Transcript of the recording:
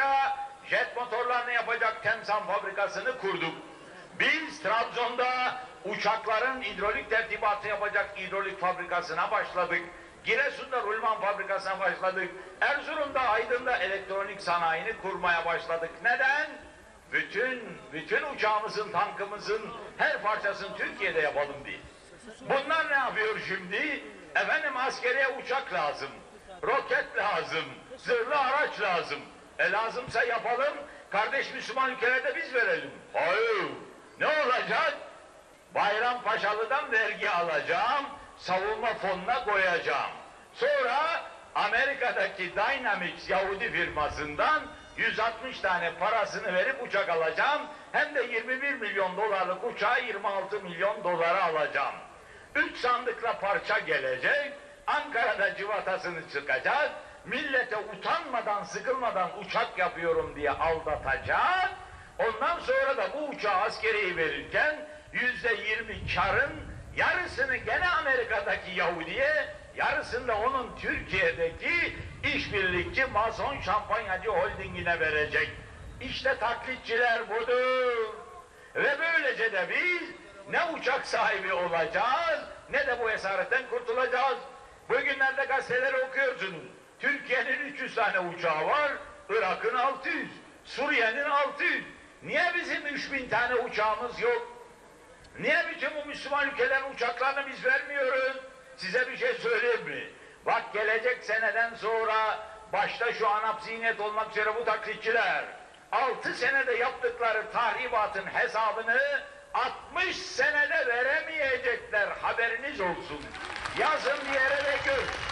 sonra jet motorlarını yapacak Temsan fabrikasını kurduk. Biz Trabzon'da uçakların hidrolik tertibatı yapacak hidrolik fabrikasına başladık. Giresun'da rulman fabrikasına başladık. Erzurum'da, Aydın'da elektronik sanayini kurmaya başladık. Neden? Bütün, bütün uçağımızın, tankımızın her parçasını Türkiye'de yapalım diye. Bunlar ne yapıyor şimdi? Efendim askeriye uçak lazım, roket lazım, zırhlı araç lazım. E lazımsa yapalım, kardeş Müslüman ülkelerde biz verelim. Hayır, ne olacak? Bayrampaşalı'dan vergi alacağım, savunma fonuna koyacağım. Sonra Amerika'daki Dynamics Yahudi firmasından 160 tane parasını verip uçak alacağım. Hem de 21 milyon dolarlık uçağı 26 milyon dolara alacağım. Üç sandıkla parça gelecek, Ankara'da civatasını çıkacak, millete utanmadan, sıkılmadan uçak yapıyorum diye aldatacak. Ondan sonra da bu uçağı askeriye verirken yüzde yirmi karın yarısını gene Amerika'daki Yahudi'ye, yarısını da onun Türkiye'deki işbirlikçi Mason Şampanyacı Holding'ine verecek. İşte taklitçiler budur. Ve böylece de biz ne uçak sahibi olacağız ne de bu esaretten kurtulacağız. Bugünlerde gazeteleri okuyorsunuz. Türkiye'nin 300 tane uçağı var, Irak'ın 600, Suriye'nin 600. Niye bizim 3000 tane uçağımız yok? Niye bütün bu Müslüman ülkelerin uçaklarını biz vermiyoruz? Size bir şey söyleyeyim mi? Bak gelecek seneden sonra başta şu ANAP zihniyet olmak üzere bu taklitçiler 6 senede yaptıkları tahribatın hesabını 60 senede veremeyecekler haberiniz olsun. Yazın bir yere de gör.